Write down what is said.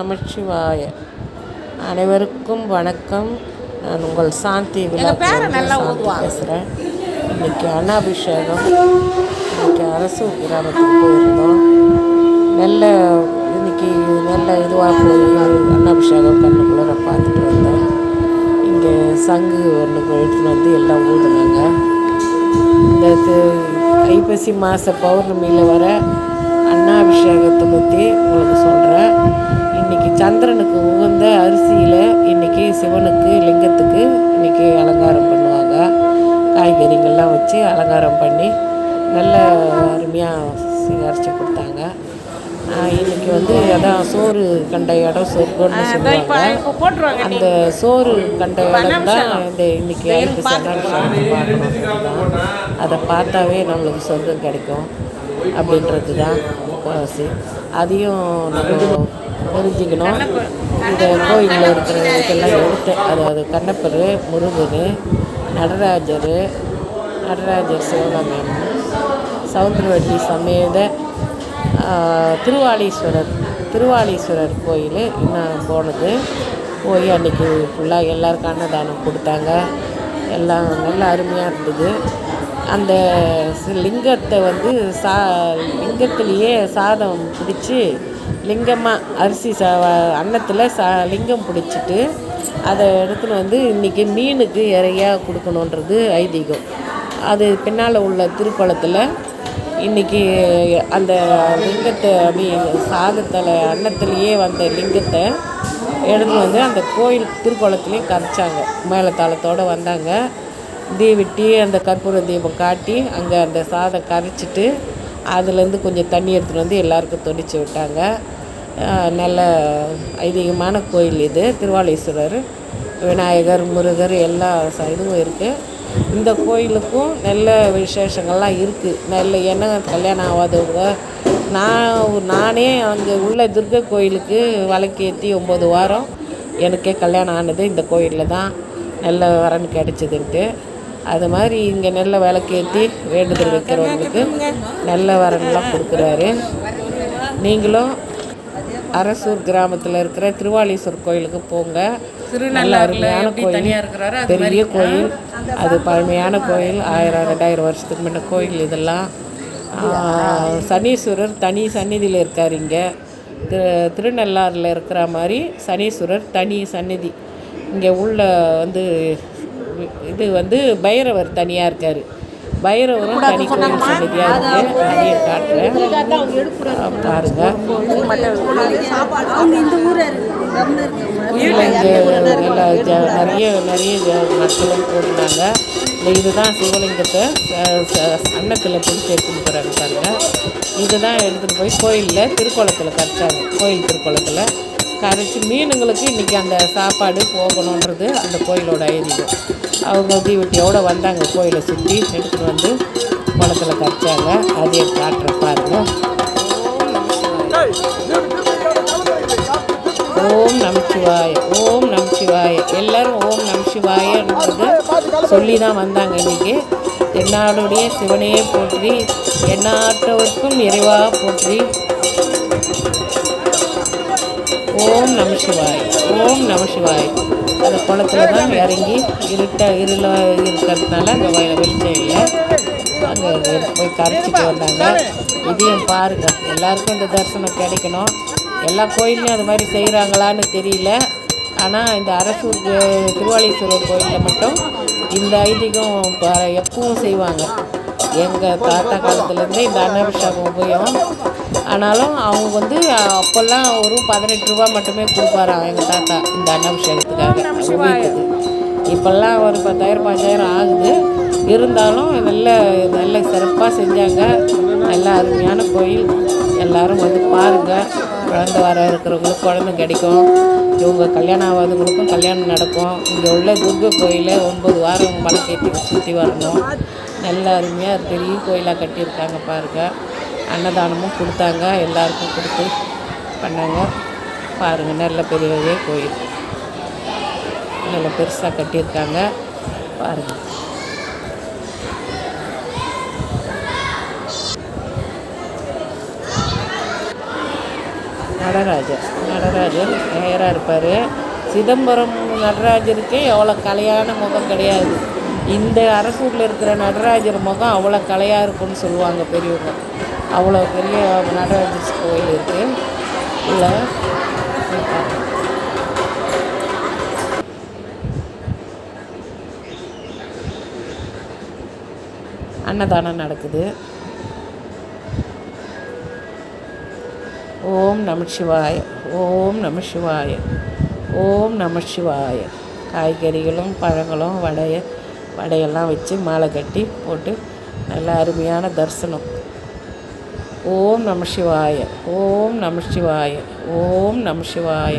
நமச்சிவாய அனைவருக்கும் வணக்கம். நான் உங்கள் சாந்தி விழா பேசுகிறேன் இன்னைக்கு அன்னாபிஷேகம். இன்னைக்கு அரசு கிராமத்துக்கு போயிருந்தோம். நல்ல இன்னைக்கு நல்ல இதுவாக போய் அன்னாபிஷேகம் கண்ணுக்குள்ளே பார்த்துட்டு வந்தேன். இங்கே சங்கு ஒன்று எடுத்துன்னு வந்து எல்லாம் ஊதுனாங்க. இந்த து- ஐப்பசி மாத பௌர்ணமியில் வர அன்னாபிஷேகத்தை பற்றி உங்களுக்கு சொல்கிறேன் இன்றைக்கி சந்திரனுக்கு உகந்த அரிசியில் இன்றைக்கி சிவனுக்கு லிங்கத்துக்கு இன்றைக்கி அலங்காரம் பண்ணுவாங்க. காய்கறிகள்லாம் வச்சு அலங்காரம் பண்ணி நல்ல அருமையாக சிகாரிச்சு கொடுத்தாங்க. இன்னைக்கு வந்து அதான் சோறு கண்ட இடம் சொர்க்கம்னு சொல்லுவாங்க. அந்த சோறு கண்ட இடம் தான் இந்த இன்னைக்கு சதாபிஷேகம் பார்க்கணும் அதை பார்த்தாவே நம்மளுக்கு சொர்க்கம் கிடைக்கும் அப்படின்றது தான் முக்கால்வாசி அதையும் நம்ம தெரிஞ்சுக்கணும் இந்த கோயிலில் இருக்கிற இதெல்லாம் எடுத்து அதாவது கண்ணப்பர் முருகன் நடராஜர் நடராஜர் சிவகாமியம் சவுந்தரவள்ளி சமேத திருவாளீஸ்வரர் திருவாளீஸ்வரர் கோயில் இன்னும் போனது. போய் அன்றைக்கி ஃபுல்லாக எல்லாருக்கும் அன்னதானம் கொடுத்தாங்க. எல்லாம் நல்ல அருமையாக இருந்தது. அந்த லிங்கத்தை வந்து சா லிங்கத்திலேயே சாதம் பிடிச்சி லிங்கமாக அரிசி சா அன்னத்தில் சா லிங்கம் பிடிச்சிட்டு அதை எடுத்துன்னு வந்து இன்றைக்கி மீனுக்கு இறையாக கொடுக்கணுன்றது ஐதீகம். அது பின்னால் உள்ள திருக்குளத்தில் இன்றைக்கி அந்த லிங்கத்தை அப்படி சாதத்தில் அன்னத்துலேயே வந்த லிங்கத்தை எடுத்துன்னு வந்து அந்த கோயில் திருக்குளத்துலேயும் கரைச்சாங்க. மேலத்தாளத்தோடு வந்தாங்க. தீவிட்டி அந்த கற்பூர தீபம் காட்டி அங்கே அந்த சாதம் கரைச்சிட்டு அதுலேருந்து கொஞ்சம் தண்ணி எடுத்துகிட்டு வந்து எல்லாருக்கும் தொடிச்சு விட்டாங்க. நல்ல ஐதீகமான கோயில் இது. திருவாலீஸ்வரர் விநாயகர் முருகர் எல்லா ச- இதுவும் இருக்குது இந்த கோயிலுக்கும் நல்ல விசேஷங்கள்லாம் இருக்குது நல்ல ஏன்னா கல்யாணம் ஆகாதவங்க. நான் நானே அங்கே உள்ள துர்கை கோயிலுக்கு வழக்கேற்றி ஒம்பது வாரம் எனக்கே கல்யாணம் ஆனது இந்த கோயிலில் தான். நல்ல வரன் கிடச்சிதுன்ட்டு. அது மாதிரி இங்கே நல்ல விளக்கேற்றி வேண்டுதல் வைக்கிறவங்களுக்கு நல்ல வரன்லாம் கொடுக்குறாரு. நீங்களும் அரசூர் கிராமத்தில் இருக்கிற திருவாலீஸ்வரர் கோயிலுக்கு போங்க. நல்ல அருமையான கோயில். பெரிய கோயில். அது பழமையான கோயில். ஆயிரம் ரெண்டாயிரம் வருஷத்துக்கு முன்ன கோயில் இதெல்லாம். சனீஸ்வரர் தனி சந்நிதியில் இருக்கார் இங்கே. திரு திருநள்ளாறில் இருக்கிற மாதிரி சனீஸ்வரர் தனி சந்நிதி. இங்கே உள்ள வந்து இது வந்து பைரவர் தனியாக இருக்கார். பைரவரும் தனி கோயில் சந்நிதியாக இருக்குது அதையும் காட்டுறேன் பாருங்க. ஜ- நிறைய நிறைய மக்களும் போட்டுனாங்க இந்த இதுதான் சிவலிங்கத்தை அன்னத்தில் பிடிச்சி எடுத்துன்னு போகிறாங்க பாருங்க. இதுதான் எடுத்துகிட்டு போய் கோயிலில் திருக்குளத்தில் கரைச்சாங்க. கோயில் திருக்குளத்தில் கரைச்சி மீனுங்களுக்கு இன்றைக்கி அந்த சாப்பாடு போகணுன்றது அந்த கோயிலோட ஐதீகம். அவங்க தீவட்டியோடு வந்தாங்க கோயிலை சுற்றி எடுத்துகிட்டு வந்து குளத்தில் கரைச்சாங்க. அதையே காட்டுற பாருங்க. ஓம் நமச்சிவாய ஓம் நமச்சிவாய. எல்லாரும் ஓம் நமச்சிவாயன்றது சொல்லி தான் வந்தாங்க இன்றைக்கி என்னாளுடைய சிவனையே போற்றி எந்நாட்டவர்க்கும் இறைவாக போற்றி. ஓம் நமசிவாய் ஓம் நமசிவாய் அந்த குளத்துல தான் இறங்கி இருட்ட இருளாக இருக்கிறதுனால அங்கே வெளிச்சம் இல்லை. அங்கே போய் கரைச்சிட்டு வந்தாங்க. இதையும் பாருங்கள் எல்லாருக்கும் இந்த தரிசனம் கிடைக்கணும். எல்லா கோயில்லையும் அது மாதிரி செய்கிறாங்களான்னு தெரியல. ஆனால் இந்த அரசு திருவாளீஸ்வரர் கோயிலில் மட்டும் இந்த ஐதீகம் எப்பவும் செய்வாங்க. எங்கள் தாத்தா காலத்துலேருந்தே இந்த அன்னாபிஷேகம் உபயோகம். ஆனாலும் அவங்க வந்து அப்போல்லாம் ஒரு பதினெட்டு ரூபா மட்டுமே கொடுப்பாராம் எங்கள் தாத்தா இந்த அன்னாபிஷேகத்துக்காக உபயோகத்துக்கு இப்போல்லாம் ஒரு பத்தாயிரம் பாஞ்சாயிரம் ஆகுது. இருந்தாலும் நல்ல நல்ல சிறப்பாக செஞ்சாங்க. நல்ல அருமையான கோயில். எல்லாரும் வந்து பாருங்கள் குழந்த வர இருக்கிறவங்களுக்கு குழந்தை கிடைக்கும். இவங்க கல்யாணம் ஆகாதவங்களுக்கும் கல்யாணம் நடக்கும். இங்கே உள்ள துர்கை கோயிலை ஒன்பது வாரம் வழக்கேற்றி சுற்றி வரணும். நல்ல அருமையாக பெரிய கோயிலாக கட்டியிருக்காங்க பாருங்கள் அன்னதானமும் கொடுத்தாங்க. எல்லாருக்கும் கொடுத்து பண்ணாங்க. பாருங்கள் நல்ல பெரிய கோயில். நல்ல பெருசாக கட்டியிருக்காங்க. பாருங்கள் நடராஜர். நடராஜர் நேராக இருப்பார். சிதம்பரம் நடராஜருக்கே எவ்வளோ கலையான முகம் கிடையாது. இந்த அரசூரில் இருக்கிற நடராஜர் முகம் அவ்வளோ கலையாக இருக்கும்னு சொல்லுவாங்க பெரியவங்க. அவ்வளோ பெரிய நடராஜர் கோயில் இருக்குது இல்லை அன்னதானம் நடக்குது. ஓம் நம ஓம் நம ஓம் நம காய்கறிகளும் பழங்களும் வடைய வடையெல்லாம் வச்சு மாலை கட்டி போட்டு நல்ல அருமையான தரிசனம். ஓம் நம சிவாய ஓம் நம சிவாய ஓம் நம சிவாய.